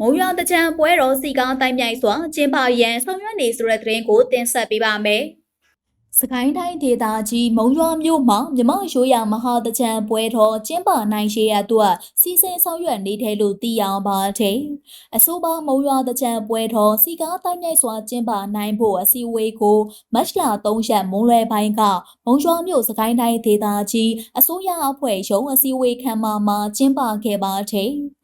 မုံရွာတကြံပွဲတော်စီကားတိုင်းမြိုင်စွာကျင်းပရန်ဆောင်ရွက်နေဆိုတဲ့သတင်းကိုတင်ဆက်ပေးပါမယ်။စကိုင်းတိုင်းဒေသကြီးမုံရွာမြို့မှာမြမရိုးရမဟာတကြံပွဲတော်ကျင်းပနိုင်ရှိရအတွက်စီစဉ်ဆောင်ရွက်နေတယ်လို့သိရပါတယ်။အဆိုပါမုံရွာတကြံပွဲတော်စီကားတိုင်းမြိုင်စွာကျင်းပနိုင်ဖို့အစည်းအဝေးကိုမတ်လ3ရက်မွန်းလွယ်ပိုင်းကမုံရွာမြို့စကိုင်းတိုင်းဒေသကြီးအစိုးရအဖွဲ့ရုံးအစည်းအဝေးခန်းမမှာကျင်းပခဲ့ပါတယ်။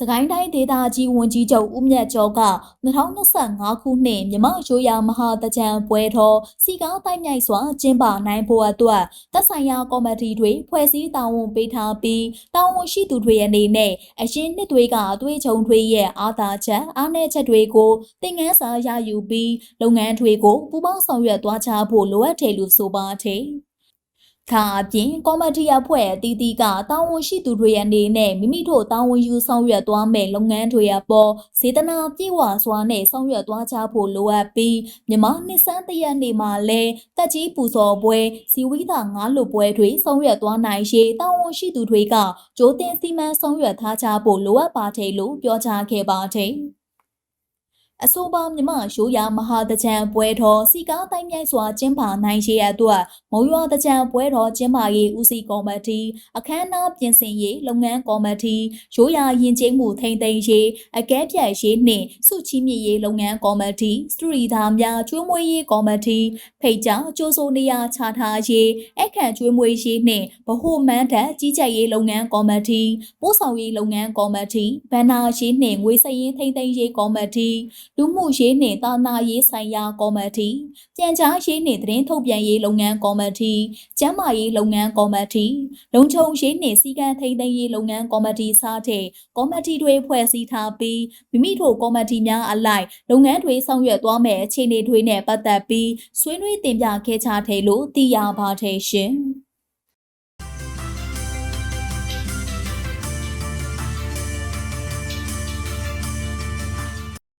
စကိုင်းတိုင်းဒေသကြီးဝန်ကြီးချုပ်ဦးမြတ်ကျော်က2025ခုနှစ်မြမရိုးရာမဟာတကြံပွဲတော်စီကားတိုင်းမြိုက်စွာကျင်းပနိုင်ဖို့အတွက်သက်ဆိုင်ရာကော်မတီတွေဖွဲ့စည်းတာဝန်ပေးထားပြီးတာဝန်ရှိသူတွေအနေနဲ့အရင်နှစ်တွေကအသွေးချုံတွေရဲ့အာသာချက်အားနည်းချက်တွေကိုသင်ခန်းစာရယူပြီးလုပ်ငန်းတွေကိုပူးပေါင်းဆောင်ရွက်သွားကြဖို့လိုအပ်တယ်လို့ဆိုပါတယ်။ ခါအပြင်ကော်မတီအဖွဲ့အသီးသီးကတာဝန်ရှိသူတွေအနေနဲ့မိမိတို့တာဝန်ယူဆောင်ရွက်သွားမယ်လုပ်ငန်းတွေအပေါ်စေတနာပြည့်ဝစွာနဲ့ဆောင်ရွက်သွားကြဖို့လိုအပ်ပြီးမြန်မာနှစ်စန်းတရက်နေ့မှာလဲတက်ကြီးပူဇော်ပွဲစီဝိသာငါးလူပွဲတွေဆောင်ရွက်သွားနိုင်ရေးတာဝန်ရှိသူတွေကကြိုးတင်စီမံဆောင်ရွက်ထားကြဖို့လိုအပ်ပါတယ်လို့ပြောကြားခဲ့ပါတယ်။ အဆိုပါမြမရိုးရာမဟာတကြံပွဲတော်စီကားတိုင်းမြိုက်စွာကျင်းပနိုင်ရေးအတွက်မုံရွာတကြံပွဲတော်ကျင်းပရေးဦးစီးကော်မတီအခမ်းအနားပြင်ဆင်ရေးလုပ်ငန်းကော်မတီရိုးရာယဉ်ကျေးမှုထိန်းသိမ်းရေးအကဲဖြတ်ရေးနှင့်စုချီးမြှင့်ရေးလုပ်ငန်းကော်မတီစထရီသားများကျွေးမွေးရေးကော်မတီဖိတ်ကြားကြိုးစိုးနေရာချထားရေးအခန့်ကျွေးမွေးရေးနှင့်ဗဟိုမန်းထက်ကြီးကြပ်ရေးလုပ်ငန်းကော်မတီပို့ဆောင်ရေးလုပ်ငန်းကော်မတီဗန္နာရေးနှင့်ငွေစည်ရင်းထိန်းသိမ်းရေးကော်မတီလူမှုရေးနှင့်တာနာရေးဆိုင်ရာကော်မတီပြန်ကြားရေးနှင့်သတင်းထုတ်ပြန်ရေးလုပ်ငန်းကော်မတီကျန်းမာရေးလုပ်ငန်းကော်မတီလုံခြုံရေးနှင့်စီကံထိန်းသိမ်းရေးလုပ်ငန်းကော်မတီစတဲ့ကော်မတီတွေဖွဲ့စည်းထားပြီးမိမိတို့ကော်မတီများအလိုက်လုပ်ငန်းတွေဆောင်ရွက်သွားမယ့်အခြေအနေတွေနဲ့ပတ်သက်ပြီးဆွေးနွေးတင်ပြခဲ့ကြတယ်လို့သိရပါတယ်ရှင်။